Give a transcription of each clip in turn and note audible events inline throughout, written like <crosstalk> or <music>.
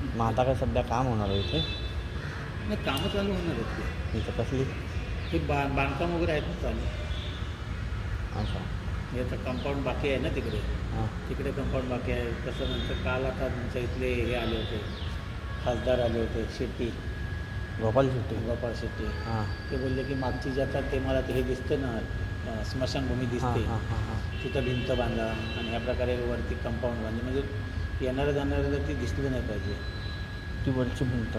मग आता काय सध्या काम होणार आहे इथे? नाही कामं चालू होणार आहेत. इथं कसली? ते बा बांधकाम वगैरे आहेत ना चालू. अच्छा. हे आता कंपाऊंड बाकी आहे ना तिकडे. हां. तिकडे कंपाऊंड बाकी आहे. तसं नंतर काल आता तुमच्या इथले हे आले होते. खासदार आले होते शेट्टी. गोपाल शेट्टी. गोपाळ शेट्टी. हां. ते बोलले की मागची जे आता ते मला ते हे दिसते ना अं, स्मशानभूमी हां दिसते. हां हां हां तिथं भिंत बांधा आणि ह्या प्रकारे वरती कंपाऊंड बांधले. म्हणजे येणाऱ्या जाणाऱ्याला ती दिसली नाही पाहिजे. ती वरची भिंत.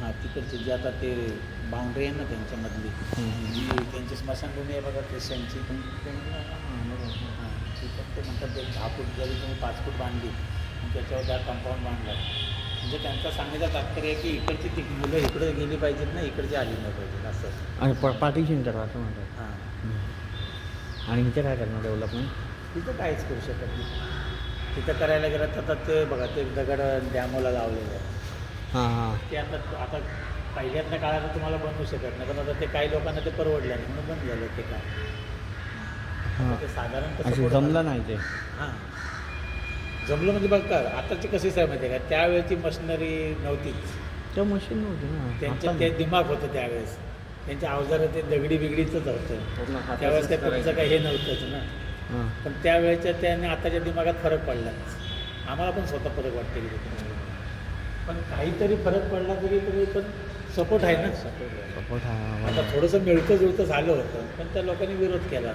हां तिकडचे जे आता ते बाउंड्री आहे ना त्यांच्यामधली जी त्यांची स्मशानभूमी आहे बघा ख्रिश्चनची. हां तिथं ते म्हणतात एक दहा फूट जरी तुम्ही पाच फूट बांधली त्याच्यावर त्या कंपाऊंड बांधला. म्हणजे त्यांचा सांगायचं तात्पर्य आहे की इकडची ती मुलं इकडे गेली पाहिजेत ना इकडची आली नाही पाहिजेत असं. आणि प पार्टिशन करा असं म्हणतात. हां. आणि इथे काय करणार डेव्हलपमेंट तिथं काहीच करू शकत नाही. तिथं करायला गेलं तर आता ते बघा ते दगड डॅमोला लावलेलं आहे हां हां. ते आता आता पहिल्यातल्या काळात तुम्हाला बनवू शकत नाही पण आता ते काही लोकांना ते परवडलं नाही म्हणून बंद झालं ते काय हां. ते साधारण कसं अशी पुढं- जमलं नाही ते. हां. जमलं म्हणजे बघ का आताची कशी आहे माहिती आहे का? त्यावेळेची मशिनरी नव्हतीच. त्या मशीन नव्हती ना. त्यांचं आता ते दिमाग होतं त्यावेळेस. त्यांचे अवजार ते दगडी बिगडीचंच होतं. त्यावेळेस काय तुमचं काही हे नव्हतंच ना. पण त्यावेळेच्या त्याने आताच्या दिमागात फरक पडला. आम्हाला पण स्वतः फरक वाटते. पण काहीतरी फरक पडला तरी तरी पण सपोर्ट आहे ना. सपोर्ट हा आता थोडंसं मिळतं जुळतं झालं होतं पण त्या लोकांनी विरोध केला.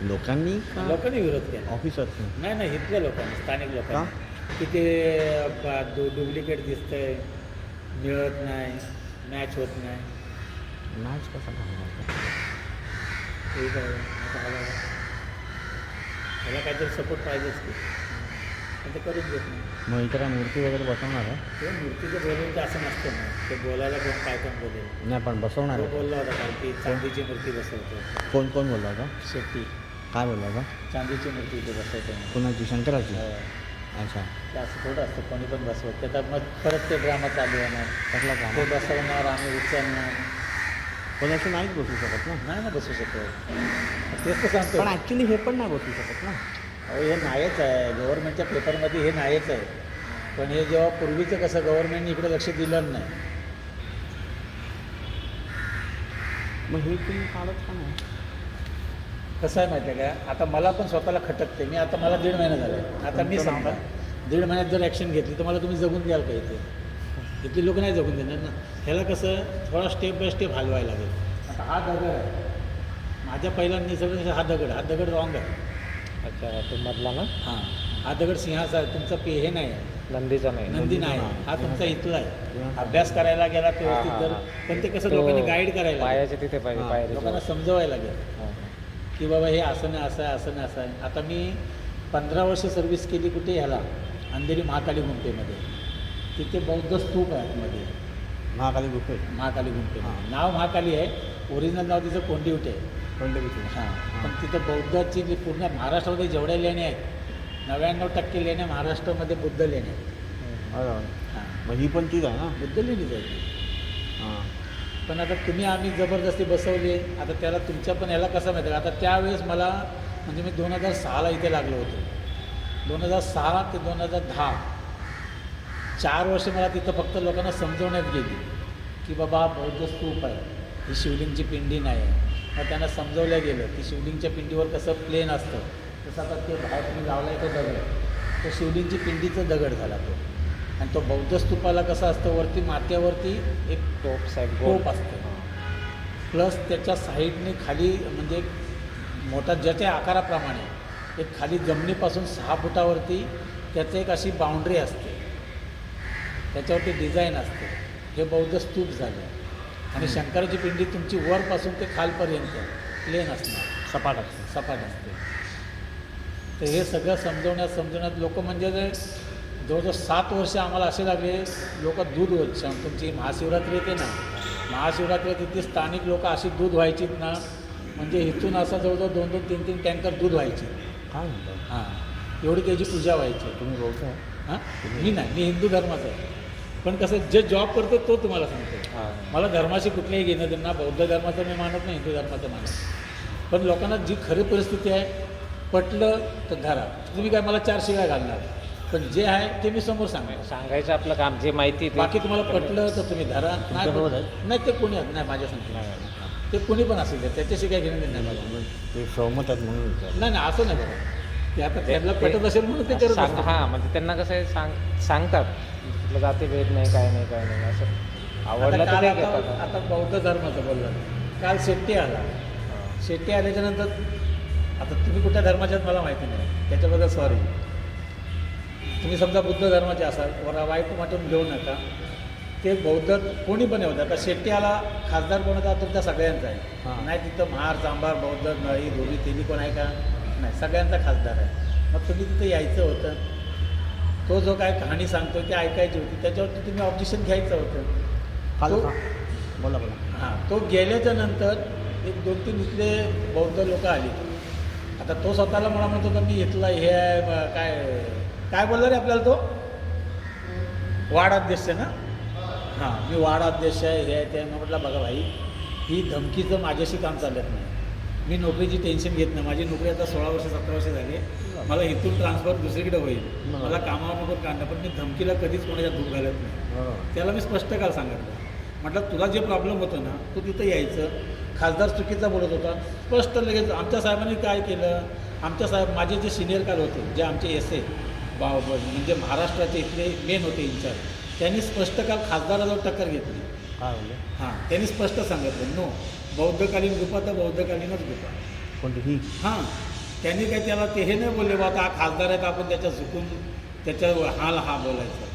लोकांनी लोकांनी विरोध केला. ऑफिसर्सनी नाही नाही इथल्या लोकांनी स्थानिक लोकांनी. की? ते डुप्लिकेट दिसतंय मिळत नाही मॅच होत नाही. मॅच कसा करणार ठीक आहे आता आला. त्याला काहीतरी सपोर्ट पाहिजेच की. पण ते करून देत नाही. मग इथं काय मूर्ती वगैरे बसवणार आहे? ते मूर्तीचं बोलून ते असं नसतं ना ते बोलायला कोण काय पण बोलेल? नाही पण बसवणार तो आहे. बोलला होता काल की चांदीची मूर्ती बसवतो. कोण कोण बोलला होता? शेट्टी. काय बोलला होता? चांदीची मूर्ती इथे बसवतो म्हणून. कुणाची शंकराची? हो. अच्छा. ते असं थोडं असतं कोणी पण बसवत. त्याच्यात मग परत ते ड्रामा चालू होणार. कसला ते काम बसवणार आम्ही उचलणार. पण अशी नाहीच बसू शकत ना. नाही ना बसू शकत. तेच तर सांगतो पण ॲक्च्युली हे पण नाही बसू शकत ना. अहो हे नाहीच आहे. गव्हर्नमेंटच्या पेपरमध्ये हे नाहीच आहे. पण हे जेव्हा पूर्वीचं कसं गव्हर्नमेंटने इकडे लक्ष दिलं नाही. मग हे तुम्ही काढत का नाही? कसं आहे माहिती आहे का? आता मला पण स्वतःला खटकते. मी आता मला दीड महिना झाला. आता मी सांगा दीड महिन्यात जर ॲक्शन घेतली तर मला तुम्ही जगून द्याल का इथे? इथली लोक नाही जगून देणार ना. ह्याला कसं थोडा स्टेप बाय स्टेप हलवायला लागेल. आता हा दगड आहे. माझ्या पहिला निसर्ग हा दगड हा दगड रॉंग आहे. अच्छा तो मधला ना? हां. हा दगड सिंहाचा आहे. तुमचा पे हे नाही. आहे नंदीचा नाही. नंदी नाही. हा तुमचा इथला आहे. अभ्यास करायला गेला व्यवस्थित जर. पण ते कसं तो लोकांनी गाईड करायला तिथे पाहिजे हां, लोकांना. समजवायला लागेल. हां. की बाबा हे असं नाही असं आहे असं नाही असं आहे. आता मी पंधरा वर्ष सर्व्हिस केली कुठे ह्याला? अंधेरी महाकाली गुंपेमध्ये तिथे बौद्ध स्तूप आहे आतमध्ये. महाकाली गुफेत महाकाली गुंपे हां. नाव महाकाली आहे. ओरिजिनल नाव तिचं कोंडिवटे. आहे कोणत्या गुफे हां. पण तिथं बौद्धाची जी पूर्ण महाराष्ट्रामध्ये जेवढ्या लेण्या आहेत नव्याण्णव टक्के लेण्या महाराष्ट्रामध्ये बुद्ध लेण्या आहेत. हां. मग ही पण तीच आहे ना? बुद्ध लेणीच आहे ती. हां. पण आता तुम्ही आम्ही जबरदस्ती बसवली आता त्याला तुमच्या पण याला कसं माहिती आता त्यावेळेस मला म्हणजे मी दोन हजार सहाला इथे लागलो होतो. दोन हजार सहा ते दोन हजार दहा. चार वर्ष मला तिथं फक्त लोकांना समजवण्यात गेली की बाबा हा बौद्ध स्तूप आहे ही शिवलिंगची पिंडी नाही आहे. मग त्यांना समजवलं गेलं की शिवलिंगच्या पिंडीवर कसं प्लेन असतं. तसं आता ते बाहेर तुम्ही लावला आहे तो दगड तो शिवलिंगची पिंडीचा दगड झाला तो. आणि तो बौद्ध स्तूपाला कसं असतं वरती माथ्यावरती एक टोप साईड टोप असतं. प्लस त्याच्या साईडने खाली म्हणजे मोठा ज्याच्या आकाराप्रमाणे एक खाली जमिनीपासून सहा फुटावरती त्याचं एक अशी बाउंड्री असते. त्याच्यावरती डिझाईन असते. हे बौद्ध स्तूप झालं. आणि शंकराची पिंडी तुमची वरपासून ते खालपर्यंत. प्लेन असणार. सपाट असते. सपाट असते. तर हे सगळं समजवण्यात समजवण्यात लोक म्हणजे जे जवळजवळ सात वर्ष आम्हाला असे लागले लोक दूध होत तुमची महाशिवरात्री येते ना. महाशिवरात्री तिथे स्थानिक लोक अशी दूध व्हायचीत ना. म्हणजे इथून असं जवळजवळ दोन दोन तीन तीन टँकर दूध व्हायचे. काय हां. एवढी त्याची पूजा व्हायची. तुम्ही बोलताय? हां? मी नाही. मी हिंदू धर्माचा आहे. पण कसं जे जॉब करतो तो तुम्हाला सांगतो हां. मला धर्माशी कुठल्याही घेणं देणं बौद्ध धर्माचं मी मानत नाही हिंदू धर्माचं मानत पण लोकांना जी खरी परिस्थिती आहे पटलं तर धरा. तुम्ही काय मला चार शिवाय घालणार? पण जे आहे ते मी समोर सांगेन. सांगायचं आपलं काम जे माहिती ते बाकी तुम्हाला पटलं तर तुम्ही धरा. नाही पटलं- नाही ते कोणी नाही माझ्या सांगतो. नाही. ते कोणी पण असेल त्याच्याशी काय घेणं देणं नाही ते सहमत आहेत म्हणून. नाही नाही असं नाही बघा त्यांना पटत असेल म्हणून ते करत सांग. हां म्हणजे त्यांना कसं आहे सांग सांगतात तुला जाती भेद नाही काय नाही काय नाही असं. आवडलं तर आता घेतात. आता बौद्ध धर्माचं बोललं काल शेट्टी आला. शेट्टी आल्याच्यानंतर आता तुम्ही कुठल्या धर्माचे आहेत मला माहिती नाही. त्याच्याबद्दल सॉरी तुम्ही समजा बुद्ध धर्माचे असाल वर वाईट वाटून घेऊ नका. ते बौद्ध कोणी पण होतं आता शेट्टी आला खासदार कोणाचा तुमच्या सगळ्यांचा आहे. हां. नाही तिथं महार चांभार बौद्ध नळी धोबी तेली कोण आहे का? नाही सगळ्यांचा खासदार आहे. मग तुम्ही तिथं यायचं होतं. तो जो काय कहाणी सांगतो ती ऐकायची होती त्याच्यावरती तुम्ही ऑब्जेक्शन घ्यायचं होतं. तो- बोला बोला. हां तो गेल्याच्यानंतर एक दोन तीन इथले बौद्ध लोक आली. आता तो स्वतःला मला म्हणत होता मी इथला हे आहे काय काय बोलला रे आपल्याला तो? वाडाध्यक्ष ना? हां मी वाडाध्यक्ष आहे हे आहे ते म्हटलं बघा भाई ही धमकीचं माझ्याशी काम चालत नाही. मी नोकरीची टेन्शन घेत नाही. माझी नोकरी आता सोळा वर्ष सतरा वर्ष झाली आहे. मला इथून ट्रान्सफर दुसरीकडे होईल. मला कामावर नको काढणं पण मी धमकीला कधीच कोणाच्या धूप घालत नाही. त्याला मी स्पष्ट काल सांगितलं म्हटलं तुला जे प्रॉब्लेम होतं ना तू तिथं यायचं. खासदार चुकीचा बोलत होता. स्पष्ट लगेच आमच्या साहेबांनी काय केलं? आमच्या साहेब माझे जे सिनियर काल होते जे आमचे एस ए म्हणजे महाराष्ट्राचे इथले मेन होते इन्चार्ज त्यांनी स्पष्ट काल खासदाराजवळ टक्कर घेतली. काय बोलले. हां त्यांनी स्पष्ट सांगितलं नो बौद्धकालीन गुफा तर बौद्धकालीनच गुफा. कोणती? ही? हां त्यांनी काय त्याला ते हे नाही बोलले बा आता हा खासदार आहे तर आपण त्याच्या चुकून त्याच्या हाल हा बोलायचा.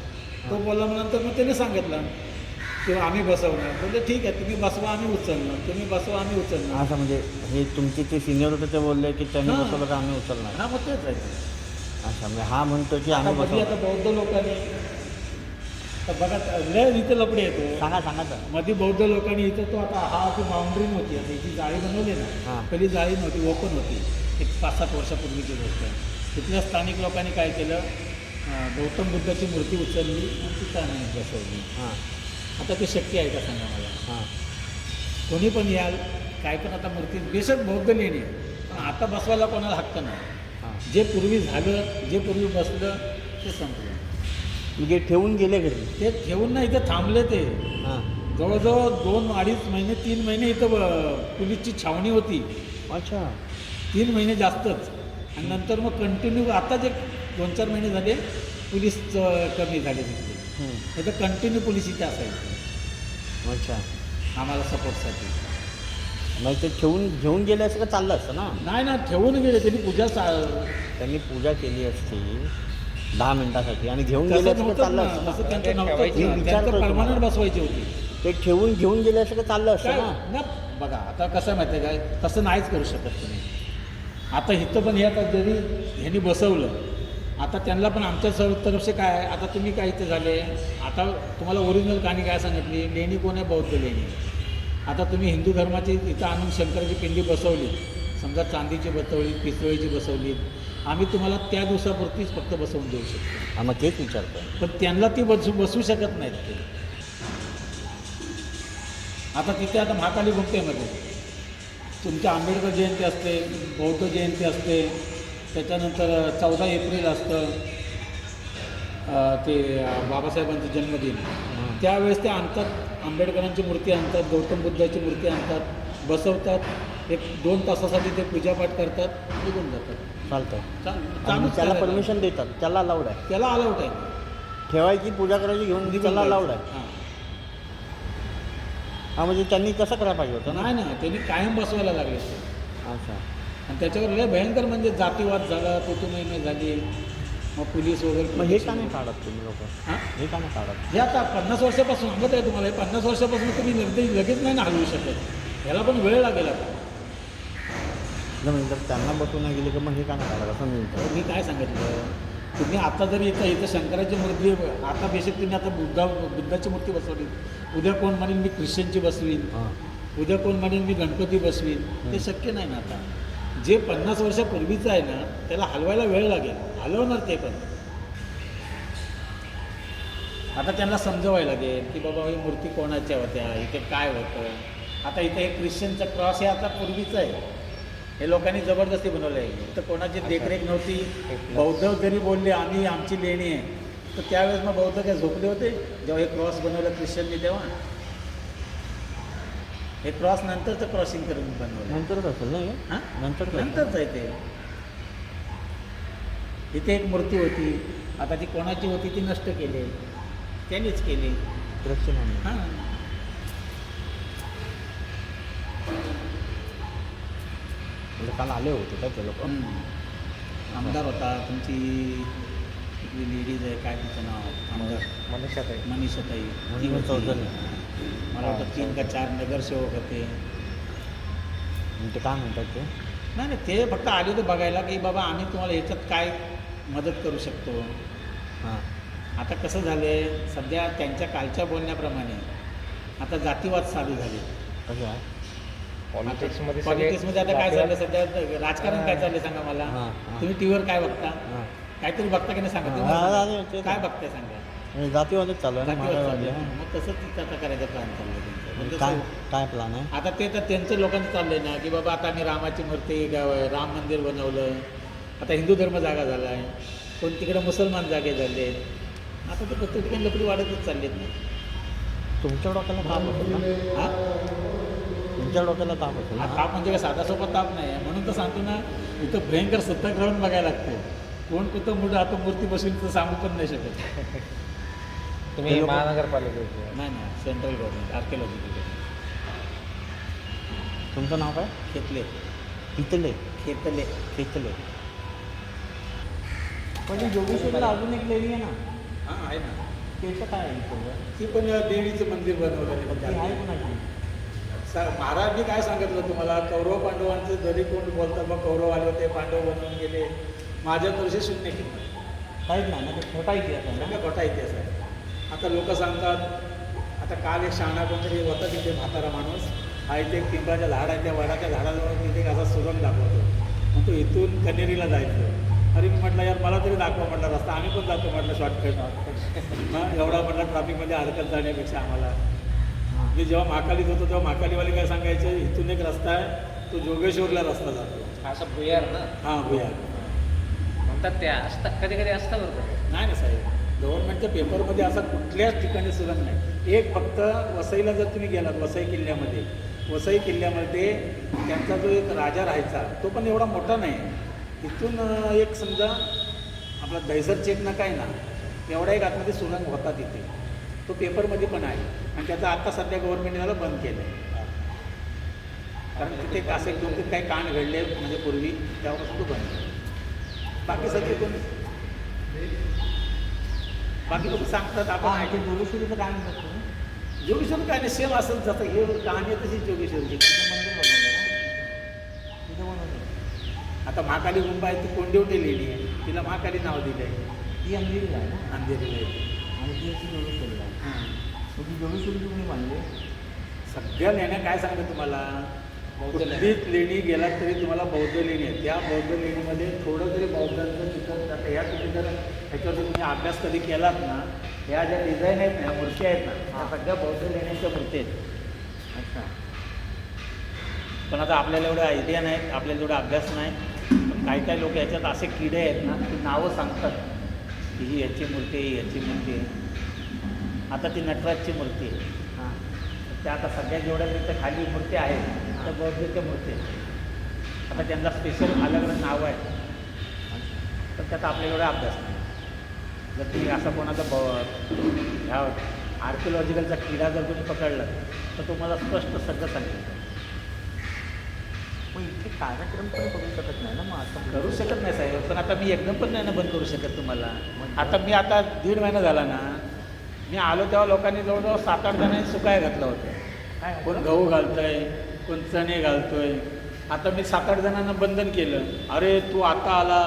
तो बोलला मग नंतर मग त्याने सांगितलं किंवा आम्ही बसवणार. बोलले ठीक आहे तुम्ही बसवा आम्ही उचलणार. तुम्ही बसवा आम्ही उचलणार. असं म्हणजे हे तुमचे ते सिनियर होते ते बोलले की त्यांनी हां. बसवलं तर आम्ही उचलणार. हा मग तेच आहे. अच्छा म्हणजे हा म्हणतो की आता आम्ही मध्ये आता बसवलं बौद्ध लोकांनी तर बघा लय इथे लपडे येतो सांगा सांगा तर मध्ये बौद्ध लोकांनी इथं तो आता हा ती बाउंड्री नव्हती आता ही जाळी बनवली ना हां. पहिली जाळी नव्हती ओपन होती. एक पाच सात वर्षापूर्वीची गोष्ट आहे तिथल्या स्थानिक लोकांनी काय केलं? गौतम बुद्धाची मूर्ती उचलली आणि तिथं आणून बसवली. हां. आता ते शक्य आहे का सांगा मला? हां. कोणी पण याल काय पण आता मूर्ती बेशक बौद्ध लेणी पण आता बसवायला कोणाला हक्क नाही. जे पूर्वी झालं जे पूर्वी बसलं ते संपलं. म्हणजे ठेवून गेले घरी. ते ठेवून ना इथं थांबले ते. हां. जवळजवळ दोन अडीच महिने तीन महिने इथं पोलीसची छावणी होती. अच्छा. तीन महिने जास्तच. आणि नंतर मग कंटिन्यू आताच एक दोन चार महिने झाले पोलीस अं, कमी झाले तिथले हम्म. नाही तर कंटिन्यू पोलीस इथे असायचे. अच्छा. आम्हाला सपोर्टसाठी मग ते ठेवून घेऊन गेले असं का चाललं असतं ना? नाही ना ठेवून गेले. त्यांनी पूजा चा- त्यांनी पूजा केली असती. दहा मिनिटासाठी. आणि घेऊन गेले असं का नव्हतंच चाललं असतं ना? मी परमानंट तुम्हाला. बसवायची होती. ते ठेवून घेऊन गेले असं चाललं असतं काय? ना. बघा आता कसं आहे माहिती आहे काय? तसं नाहीच करू शकत तुम्ही. आता इथं पण हे आता जरी ह्यांनी बसवलं. आता त्यांना पण आमच्या सर्व तरफचे काय आहे? आता तुम्ही काय इथे झाले? आता तुम्हाला ओरिजिनल कहाणी काय सांगितली? लेणी कोण आहे? बौद्ध लेणी. आता तुम्ही हिंदू धर्माची इथं आणून शंकराची पिंडी बसवली. समजा चांदीची बसवली पितळीची बसवली. आम्ही तुम्हाला त्या दिवसापुरतीच फक्त बसवून देऊ शकतो. मग तेच विचारतोय पण त्यांना ती बसू बसू शकत नाहीत ते. आता तिथे आता महाकाली गुंपेमध्ये तुमच्या आंबेडकर जयंती असते बौद्ध जयंती असते त्याच्यानंतर चौदा एप्रिल असतं ते बाबासाहेबांचं जन्मदिन. त्यावेळेस ते आणतात आंबेडकरांची मूर्ती आणतात गौतम बुद्धाची मूर्ती आणतात बसवतात. एक दोन तासासाठी ते पूजापाठ करतात निघून जातात. चालतंय. चाल- आणि त्याला. परमिशन देतात. त्याला अलाउड आहे. त्याला अलाउट आहे. ठेवायची पूजा करायची घेऊन निघून त्याला जायचं. अलाउड आहे. हां. हा म्हणजे त्यांनी तसं करायला पाहिजे होतं ना? नाही ना त्यांनी कायम बसवायला लागले ते अच्छा. आणि त्याच्यावर लय भयंकर म्हणजे जातीवाद झाला कुटुंबीय झाली. मग पोलीस वगैरे मग हे का नाही काढत तुम्ही लोक? हां? हे का नाही काढत? हे आता पन्नास वर्षापासून सांगत आहे तुम्हाला हे पन्नास वर्षापासून तुम्ही निर्देश लगेच नाही ना हलवू शकत. ह्याला पण वेळ लागेल आता. जर त्यांना बसवून नाही गेले की मग हे का नाही काढत असं. तर मी काय सांगितलं? तुम्ही आता जरी इथं इथं शंकराची मूर्ती आता बेसिक तुम्ही आता बुद्धा बुद्धाची मूर्ती बसवली. उद्या कोण म्हणेल मी ख्रिश्चनची बसवीन? उद्या कोण म्हणेल मी गणपती बसवीन? ते शक्य नाही ना आता. जे पन्नास वर्षापूर्वीचं आहे ना त्याला हलवायला वेळ लागेल. हलवणार ते पण. आता त्यांना समजवायला लागेल की बाबा ही मूर्ती कोणाच्या होत्या? इथे काय होतं? आता इथे हे ख्रिश्चनचा क्रॉस हे आता पूर्वीचं आहे. हे लोकांनी जबरदस्ती बनवलं आहे तर कोणाची देखरेख नव्हती. बौद्ध जरी बोलले आम्ही आमची लेणी आहे. तर त्यावेळेस मग बौद्ध काय झोपले होते? जेव्हा हे क्रॉस बनवलं ख्रिश्चननी तेव्हा? हे क्रॉस नंतरचं क्रॉसिंग करून बनवलं. नंतरच असेल ना हे? नंतर नंतरच आहे. ते. इथे एक मूर्ती होती. आता ती कोणाची होती ती नष्ट केली. त्यांनीच केली. हां. म्हणजे काल आले होते काय ते लोक. आमदार होता तुमची लेडीज आहे काय तिचं नाव? आमदार. मनीषाताई. म्हणून होती. चौधरी. मला वाटतं तीन का चार नगरसेवक होते. ते काय म्हणतात ते? नाही नाही ते फक्त आले होते बघायला की बाबा आम्ही तुम्हाला याच्यात काय मदत करू शकतो. हां. आता कसं झालं आहे सध्या त्यांच्या कालच्या बोलण्याप्रमाणे आता जातीवाद चालू झाले. पॉलिटिक्समध्ये सगळे पॉलिटिक्समध्ये आता काय चाललं सध्या? राजकारण काय चाललंय सांगा मला. तुम्ही टी व्हीवर काय बघता? काहीतरी बघता की नाही सांगा? हां, तुम्ही काय बघताय सांगा? जातीवादच चालू आहे मग तसंच तिथं आता करायचं प्लॅन चाललंय त्यांचं. म्हणजे काय काय प्लॅन आहे? आता ते तर त्यांचं लोकांचं चाललंय ना की बाबा आता आम्ही रामाची मूर्ती राम मंदिर बनवलं. आता हिंदू धर्म जागा झाला आहे कोण तिकडे मुसलमान जागे झाले. आता ते प्रत्येक ठिकाणी लकडी वाढतच चाललेत ना. तुमच्या डोक्याला हा? तुमच्या डोक्याला ताप असेल हा ना ताप म्हणजे काय? साधा सोपा ताप नाही. आहे म्हणून तर सांगतो ना इथं भयंकर सत्याग्रहण बघायला लागते कोण कुठं मुलं आता मूर्ती बसून तर सांगू पण नाही शकत. तुम्ही ते लोकं- महानगरपालिकेचे. नाही नाही सेंट्रल गव्हर्नमेंट आर्किओलॉजिकल तुमचं नाव काय? खेतले. इथले खेतले. खेचले म्हणजे जोगेश्वरीला अजून एक लेणी आहे ना? हां आहे ना. त्याचं काय आहे? ती पण देवीचं मंदिर बनवलं ती आहे कोणाची? सा- महाराजनी काय सांगितलं तुम्हाला? कौरव पांडवांचं जरी कोण बोलतात बा कौरव आले होते पांडव बनवून गेले. माझ्या वर्षी शून्य किंमत काहीच नाही ना ते खोटा इतिहास आहे सगळं ना खोटा इतिहास आहे. आता लोक सांगतात आता काल एक शहाणा कोणतरी होता तिथे म्हातारा माणूस. हा इथे एक पिंपळाच्या झाड आहे त्या वडाच्या झाडाजवळ तिथे एक असा सुरंग दाखवतो. मग तो इथून कनेरीला जायचं. अरे मी म्हटलं यार मला तरी दाखवा म्हटलं रस्ता. आम्ही पण जातो म्हटलं शॉर्टकट <laughs> एवढा म्हटलं ट्रॅफिकमध्ये अडकत जाण्यापेक्षा आम्हाला. हां. मी जेव्हा महाकालीत होतो तेव्हा महाकालीवाले काय सांगायचे? इथून एक रस्ता आहे तो जोगेश्वरला रस्ता जातो. असं भुयार ना? हां भुया म्हणतात ते असतात कधी कधी असतं बरोबर नाही ना साहेब गव्हर्नमेंटच्या पेपरमध्ये असा कुठल्याच ठिकाणी सुरंग नाही. एक फक्त वसईला जर तुम्ही गेलात वसई किल्ल्यामध्ये वसई किल्ल्यामध्ये त्यांचा जो एक राजा राहायचा तो पण एवढा मोठा नाही. इथून एक समजा आपला दहिसर चेक ना काय ना एवढा एक आतमध्ये सुरंग होता तिथे तो पेपरमध्ये पण आहे. आणि त्याचा आता सध्या गव्हर्नमेंटने त्याला बंद केलं आहे कारण तिथे असे दोन तीन काही कांड घडले म्हणजे पूर्वी तेव्हापासून तो बंद. बाकी सगळे कोण? बाकी लोक सांगतात आपण जोगेश्वरीचं काय म्हणतात? जोगेश्वर काय नाही सेम असं जसं हे कहाणी आहे तशी जोगेश्वरची. आता महाकाली आहे ती कोंडेवटी लेणी आहे. तिला महाकाली नाव दिलं आहे ती अंधेरीला आहे ना? अंधेरीला आहे आणि ती अशी जोगेश्वरीला आहे हां. मग ती जोगेश्वरी तुम्ही बांधली सगळ्या लेण्या काय सांगतो तुम्हाला. कुठलीच लेणी गेलात तरी तुम्हाला बौद्ध लेणी आहे त्या बौद्ध लेणीमध्ये थोडं तरी बौद्धांचं तिथं आता ह्या तुम्ही जर ह्याच्यावरती तुम्ही अभ्यास कधी केलात ना ह्या ज्या डिझाईन आहेत ना ह्या मूर्ती आहेत ना त्या सगळ्या बौद्ध लेण्यांच्या मूर्ती आहेत. अच्छा. पण आता आपल्याला एवढं आयडिया नाही आपल्याला एवढा अभ्यास नाही. पण काही काही लोक याच्यात असे किडे आहेत ना की नावं सांगतात. की ही याची मूर्ती आहे याची मूर्ती आहे. आता ती नटराजची मूर्ती आहे. हां. त्या आता सगळ्या जेवढ्या तिथे खाली मूर्ती आहेत त्या बौद्धच्या मूर्ती आहेत. आता त्यांना स्पेशल अलग अलग नावं आहेत पण त्याचा आपल्याला एवढा अभ्यास नाही. जर तुम्ही असा कोणाचा ब ह्या आर्किओलॉजिकलचा किडा जर तुम्ही पकडला तर तुम्हाला स्पष्ट सगळं इथे कार्यक्रम पण करू शकत नाही ना मग असं करू शकत नाही साहेब पण आता मी एकदम पण नाही ना बंद करू शकत तुम्हाला. आता मी आता दीड महिना झाला ना मी आलो तेव्हा लोकांनी जवळजवळ सात आठ जणांनी सुकाय घातलं होतं. काय कोण गहू घालतोय कोण चणे घालतोय. आता मी सात आठ जणांना बंधन केलं. अरे तू आता आला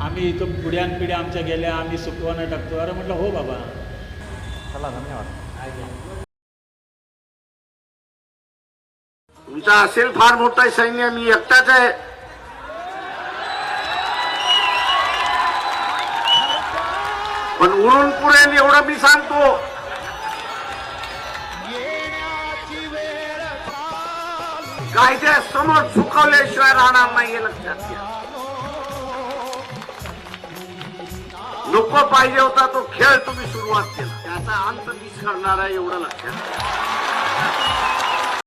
आम्ही इथं पिढ्यान पिढ्या आमच्या गेल्या आम्ही सुकवानं टाकतो. अरे म्हटलं हो बाबा. चला धन्यवाद. तुमचा असेल फार मोठा सैन्य मी एकटाच आहे. पण उरून पुरेल एवढं मी सांगतो. कायद्यासमोर चुकवल्याशिवाय राहणार नाही हे लक्षात घ्या. नको पाहिजे होता तो खेळ तुम्ही सुरुवात केला. त्याचा अंत मीच करणार आहे एवढं लक्षात घ्या.